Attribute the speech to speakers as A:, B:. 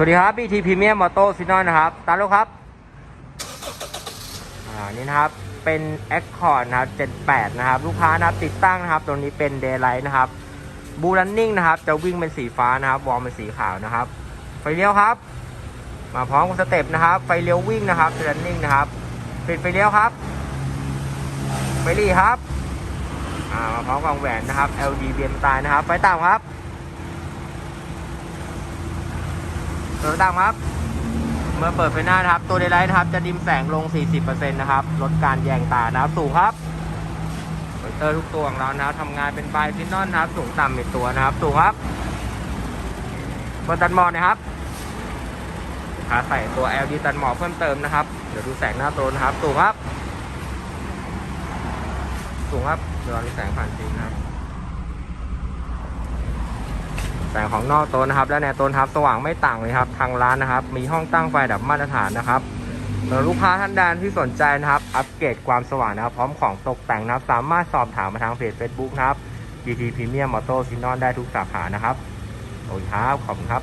A: สวัสดีครับ BT Premium Moto s i g n a l นะครับ ตามลูกครับ อ่า นี่นะครับ เป็น Accord นะครับ 78 นะครับ ลูกค้านะครับ ติดตั้งนะครับตรงนี้เป็น Daylight นะครับบูรันนิ่งนะครับ จะวิ่งเป็นสีฟ้านะครับ วอลเป็นสีขาวนะครับ ไฟเลี้ยวครับ มาพร้อมกับสเต็ปนะครับ ไฟเลี้ยววิ่งนะครับรันนิ่งนะครับ ปิดไฟเลี้ยวครับ ไฟหลีครับ อ่า มาพร้อมกับแหวนนะครับ LED เบียมตายนะครับ ไฟต่ำครับ เปิดตามครับ เมื่อเปิดไฟหน้านะครับ ตัวเดลไลท์นะครับ จะดิมแสงลง 40%นะครับ ลดการแยงตานะครับ สูงครับมอเตอร์ทุกตัวของเรานะครับทำงานเป็นไบฟินนอนนะครับ สูงต่ำเป็นตัวนะครับ สูงครับบนตันหมอนะครับขาใส่ตัว LED ตันหมอเพิ่มเติมนะครับ เดี๋ยวดูแสงหน้าตัวนะครับ สูงครับ สูงครับเดี๋ยวเราดูแสงผ่านฟิล์มนะครับ แสงของนอกโต๊ะนะครับ และในโต๊ะนะครับสว่างไม่ต่างเลยครับ ทางร้านนะครับ มีห้องตั้งไฟแบบมาตรฐานนะครับสำหรับลูกค้าท่านใดที่สนใจนะครับ อัปเกรดความสว่างนะครับ พร้อมของตกแต่งนะครับ สามารถสอบถามมาทางเพจ Facebook นะครับ GT Premium Moto s i n o n ได้ทุกสาขานะครับโอเคครับขอบคุณครับ